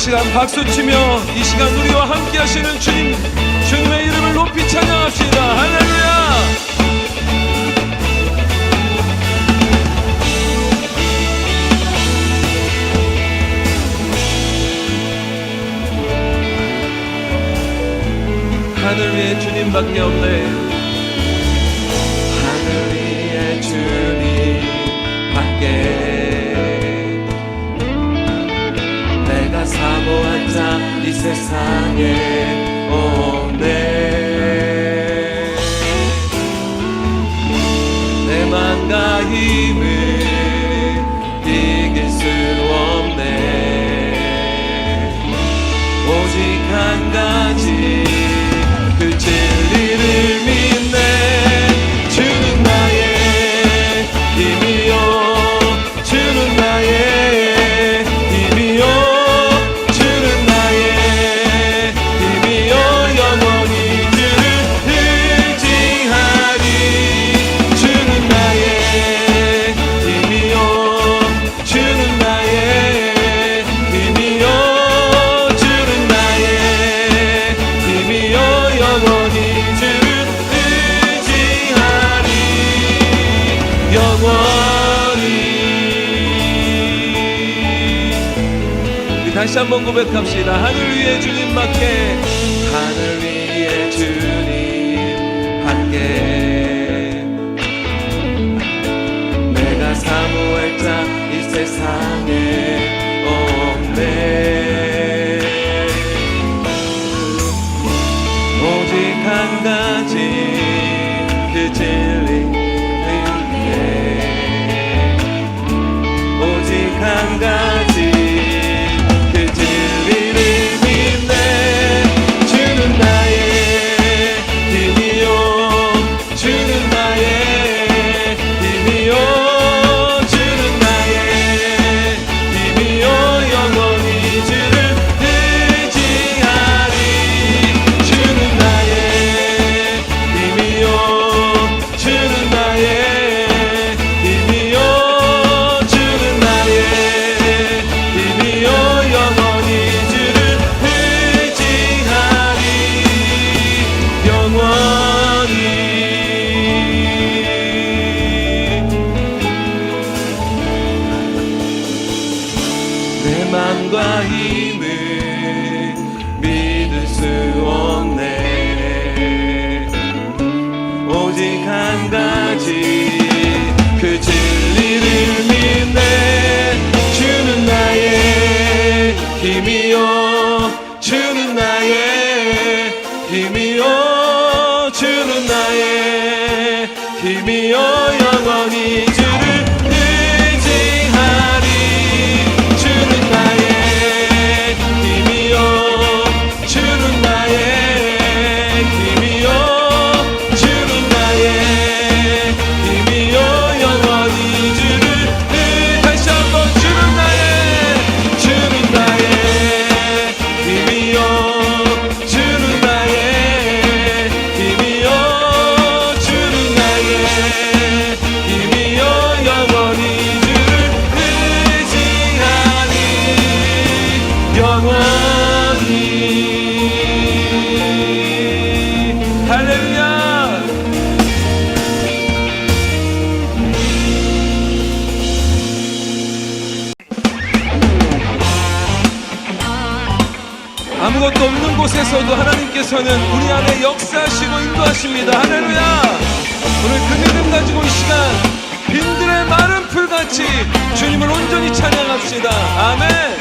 시간 박수치며 이 시간 우리와 함께 하시는 주님 주님의 이름을 높이 찬양합시다. 할렐루야! 하늘 위에 주님밖에 없네. yeah. 다시 한번 고백합시다. 하늘 위에 주님밖에 하늘 위에 주님 밖에 내가 사무할자 이 세상에. Simeon. 할렐루야. 아무것도 없는 곳에서도 하나님께서는 우리 안에 역사하시고 인도하십니다. 할렐루야. 오늘 그 믿음 가지고 이 시간 빈들의 마른 풀같이 주님을 온전히 찬양합시다. 아멘.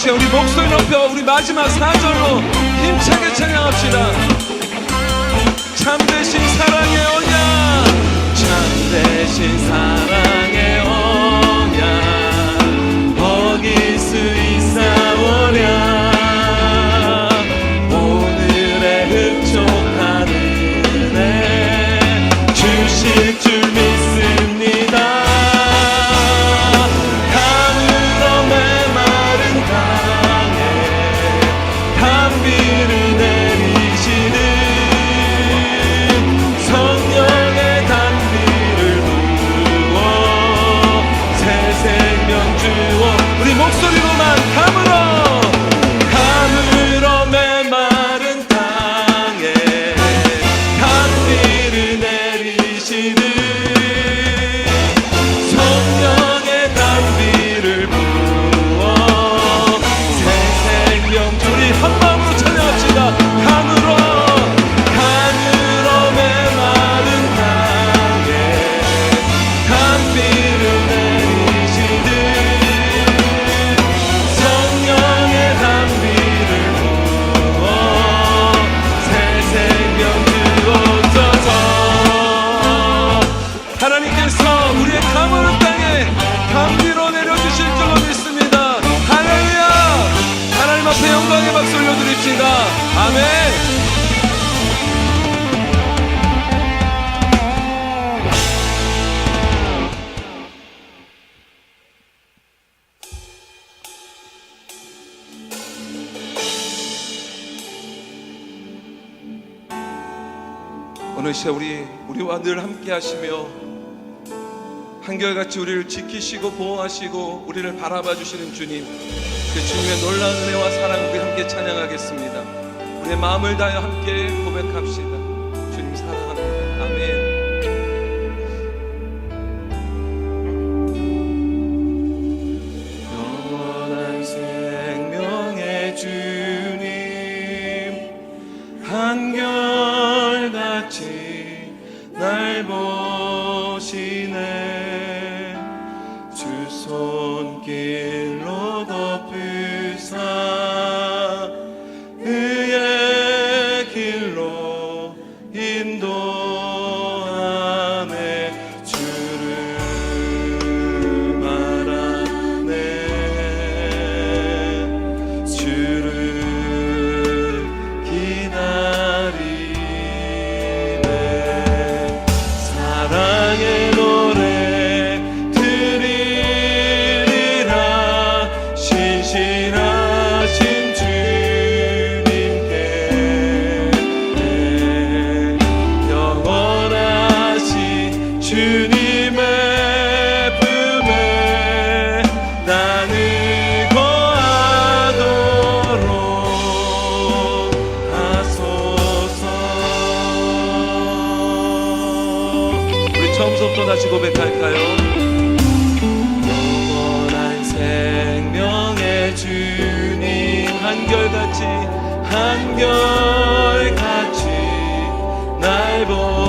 시간 우리 목소리 높여 우리 마지막 사절로 힘차게 찬양합시다. 참되신 사랑의 언약 참되신 사랑의 어느새 우리 우리와 늘 함께 하시며 한결같이 우리를 지키시고 보호하시고 우리를 바라봐 주시는 주님 그 주님의 놀라운 은혜와 사랑 우리 함께 찬양하겠습니다. 우리의 마음을 다해 함께 고백합시다. 고백할까요? 영원한 생명의 주님 한결같이 한결같이 날 보.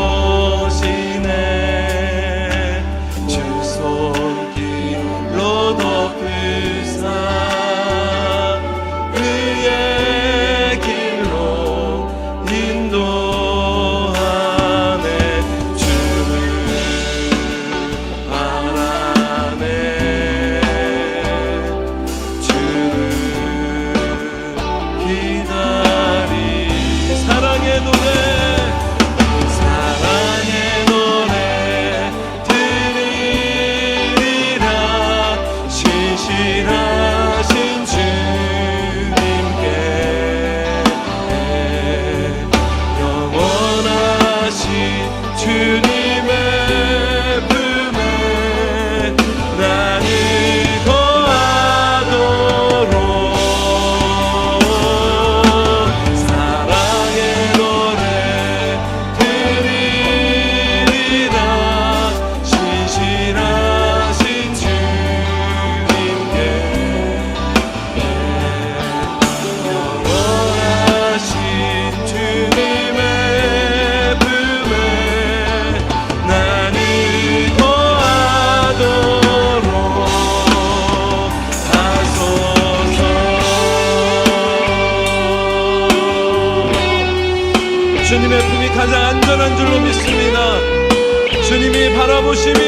지키심이 바라보심이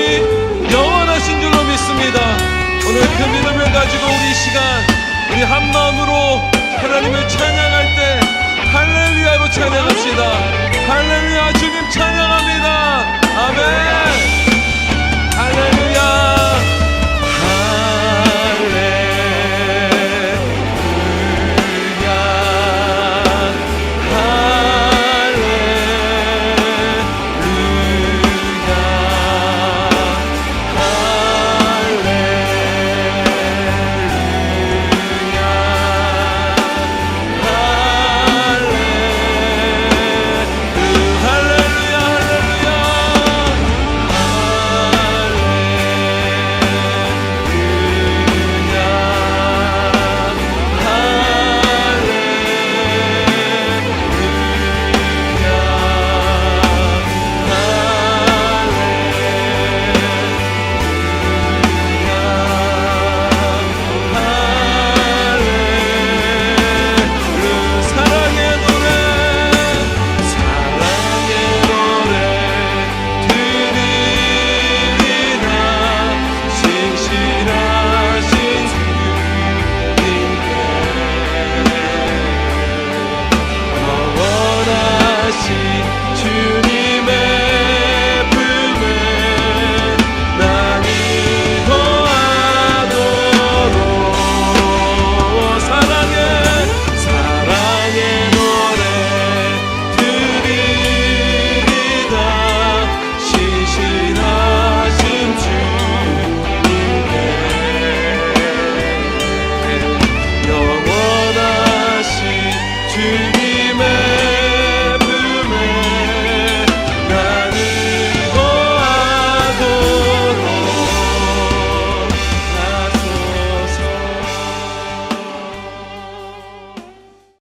영원하신 줄로 믿습니다. 오늘 그 믿음을 가지고 우리 시간 우리 한 마음으로 하나님을 찬양할 때 할렐루야로 찬양합시다. 할렐루야 주님 찬양합니다. 아멘. 할렐루야.